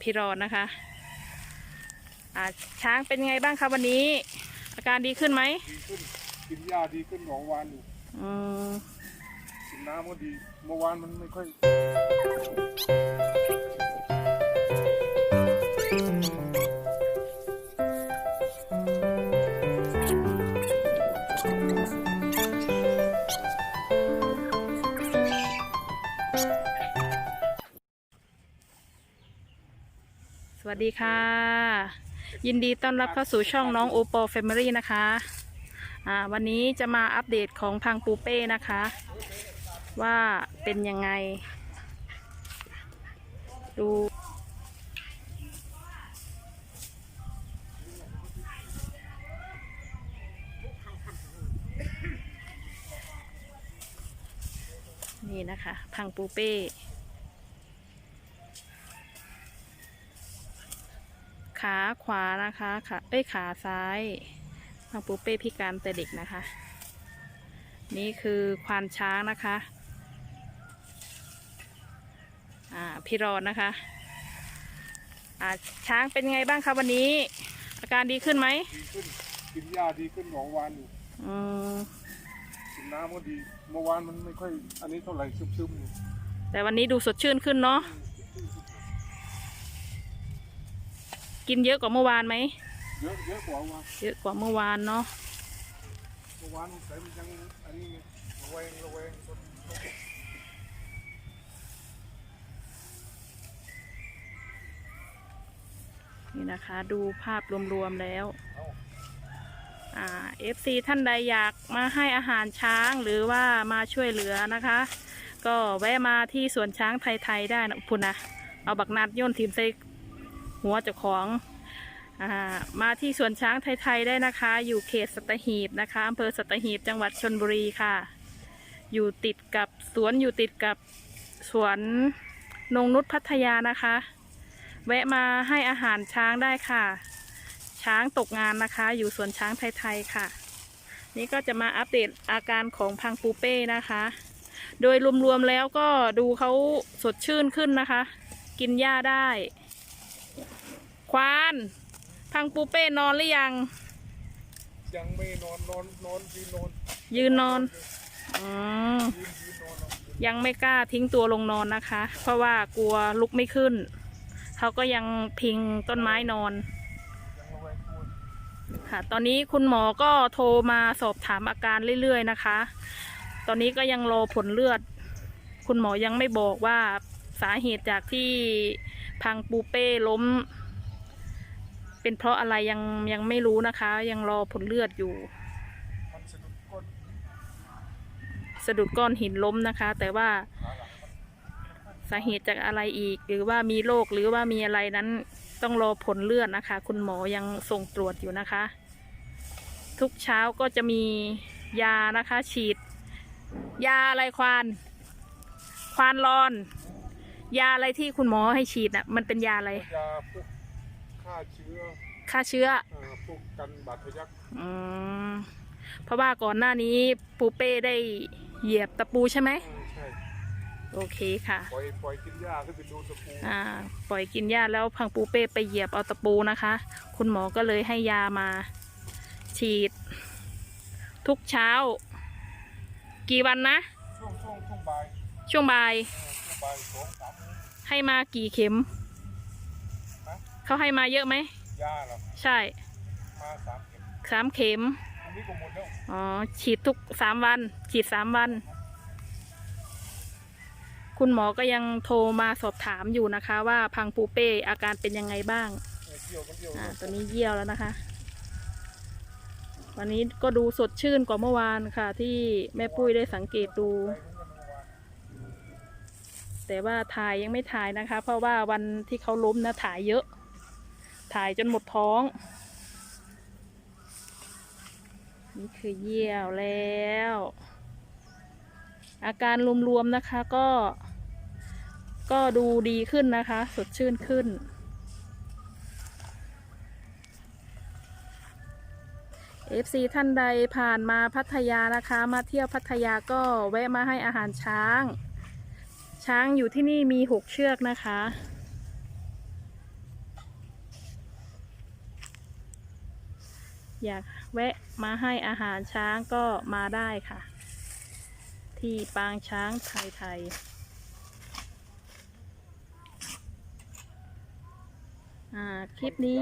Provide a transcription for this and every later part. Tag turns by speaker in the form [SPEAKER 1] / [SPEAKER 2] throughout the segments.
[SPEAKER 1] พี่รอนนะคะอ่าช้างเป็นไงบ้างคะวันนี้ อาการดีขึ้นไหม
[SPEAKER 2] ดีขึ้นกินยาดีขึ้นของวานอยู่
[SPEAKER 1] อืม
[SPEAKER 2] กินน้ำก็ดีเมื่อวานมันไม่ค่อย
[SPEAKER 1] สวัสดีค่ะ ยินดีต้อนรับเข้าสู่ช่องน้องโอปอ Family นะคะอ่าวันนี้จะมาอัปเดตของพังปูเป้นะคะ ว่าเป็นยังไง ดูนี่นะคะ พังปูเป้ ขาขวานะคะขาเอ้ยขาซ้ายพังปูเป้พิการแต่เด็กนะคะ นี่คือควานช้างนะคะ อ่าพี่รอนนะคะอ่าช้างเป็นไงบ้างคะวันนี้ อาการดีขึ้นไหม
[SPEAKER 2] ดีขึ้นกินยาดีขึ้นของวานอยู่
[SPEAKER 1] อืม
[SPEAKER 2] กินน้ำก็ดีเมื่อวานมันไม่ค่อย อันนี้เท่าไหร่ซึมๆอยู่
[SPEAKER 1] แต่วันนี้ดูสดชื่นขึ้นเนาะ กินเยอะกว่าเมื่อวานไหม
[SPEAKER 2] เยอะเยอะกว่าวาน
[SPEAKER 1] เยอะกว่าเมื่อวานเนาะ
[SPEAKER 2] เมื่อวานมันใส่มันยังอันนี้ไงระแวงระแวงคน
[SPEAKER 1] นี่นะคะดูภาพรวมๆแล้ว
[SPEAKER 2] เอา
[SPEAKER 1] อ่า FC ท่านใดอยากมาให้อาหารช้างหรือว่ามาช่วยเหลือนะคะ ก็แวะมาที่สวนช้างไทย ๆ ได้นะพุ่นนะเอาบักนัดโย่นทีมใส่ หัวเจ้าของมาที่สวนช้างไทย ๆ ได้นะคะ อยู่เขตสัตหีบนะคะอำเภอสัตหีบจังหวัดชนบุรีค่ะ อยู่ติดกับสวนอยู่ติดกับสวนนงนุชพัทยานะคะ แวะมาให้อาหารช้างได้ค่ะ ช้างตกงานนะคะ อยู่สวนช้างไทย ๆ ค่ะ นี่ก็จะมาอัปเดตอาการของพังปูเป้นะคะ โดยรวมๆแล้วก็ดูเขาสดชื่นขึ้นนะคะ กินหญ้าได้ ควานพังปูเป้นอนหรือยัง
[SPEAKER 2] ยังไม่นอนนอนนอนยืนนอน
[SPEAKER 1] ยืนนอนอืม
[SPEAKER 2] ยืนยืนนอนเอา
[SPEAKER 1] ยังไม่กล้าทิ้งตัวลงนอนนะคะ เพราะว่ากลัวลุกไม่ขึ้น เขาก็ยังพิงต้นไม้นอน
[SPEAKER 2] ยังระแวงกลัว
[SPEAKER 1] ค่ะ ตอนนี้คุณหมอก็โทรมาสอบถามอาการเรื่อยๆนะคะ ตอนนี้ก็ยังรอผลเลือด คุณหมอยังไม่บอกว่าสาเหตุจากที่พังปูเป้ล้ม เป็นเพราะอะไรยังยังไม่รู้นะคะ ยังรอผลเลือดอยู่
[SPEAKER 2] สะดุดก้
[SPEAKER 1] อนหินล้มนะคะ แต่ว่าสาเหตุจากอะไรอีก หรือว่ามีโรคหรือว่ามีอะไรนั้นต้องรอผลเลือดนะคะ คุณหมอยังส่งตรวจอยู่นะคะ ทุกเช้าก็จะมียานะคะ ฉีด ยาอะไรควานควานรอน ยาอะไรที่คุณหมอให้ฉีดน่ะ มันเป็นยาอะไร
[SPEAKER 2] ยาพวก ฆ่าเชื้อ
[SPEAKER 1] ฆ่าเชื้อ
[SPEAKER 2] เอ่อพวกกันบาดทะยัก
[SPEAKER 1] อืมเพราะว่าก่อนหน้านี้ปูเป้ได้เหยียบตะปูใช่ไหม
[SPEAKER 2] เออใช่
[SPEAKER 1] โอเคค่ะ
[SPEAKER 2] ปล่อยปล่อยกินหญ้าขึ้นไปดูตะปู
[SPEAKER 1] อ่า ปล่อยกินหญ้าแล้วพังปูเป้ไปเหยียบเอาตะปูนะคะ คุณหมอก็เลยให้ยามา ฉีด ทุกเช้า กี่วันนะ
[SPEAKER 2] ช่วงช่วงช่วงบ่าย
[SPEAKER 1] ช่วงบ่าย
[SPEAKER 2] เออช่วงบ่ายสองสามมื้อ
[SPEAKER 1] ให้มากี่เข็ม
[SPEAKER 2] นะ
[SPEAKER 1] เขาให้มาเยอะไหม
[SPEAKER 2] ยาเหรอ
[SPEAKER 1] ใช่
[SPEAKER 2] มาสามเข็ม
[SPEAKER 1] สามเข็ม
[SPEAKER 2] อันนี้ก็หมดแล้ว
[SPEAKER 1] อ๋อฉีดทุกสามวัน ฉีดสามวัน คุณหมอก็ยังโทรมาสอบถามอยู่นะคะ ว่าพังปูเป้อาการเป็นยังไงบ้าง
[SPEAKER 2] เออเที่ยวกันเที่ยว
[SPEAKER 1] อ่าตอนนี้เยี่ยวแล้วนะคะ วันนี้ก็ดูสดชื่นกว่าเมื่อวานค่ะ ที่แม่ปุ้ยได้สังเกตดู แต่ว่าถ่ายยังไม่ถ่ายนะคะ เพราะว่าวันที่เขาล้มนะถ่ายเยอะ ถ่ายจนหมดท้อง นี่คือเยี่ยวแล้ว อาการรวมๆนะคะก็ ก็ดูดีขึ้นนะคะ สดชื่นขึ้น FC ท่านใดผ่านมาพัทยานะคะ มาเที่ยวพัทยาก็แวะมาให้อาหารช้าง ช้างอยู่ที่นี่มีหกเชือกนะคะ อยากแวะมาให้อาหารช้างก็มาได้ค่ะ ที่ปางช้างไทยไทยคลิปนี้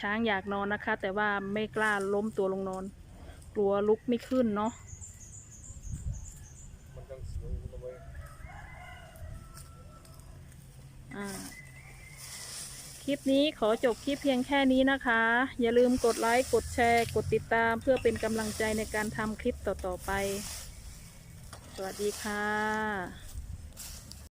[SPEAKER 1] ช้างอยากนอนนะคะ แต่ว่าไม่กล้าล้มตัวลงนอน กลัวลุกไม่ขึ้นเนาะอ่า คลิปนี้ขอจบคลิปเพียงแค่นี้นะคะ อย่าลืมกดไลค์ กดแชร์ กดติดตามเพื่อเป็นกำลังใจในการทำคลิปต่อ ๆ ไป สวัสดีค่ะ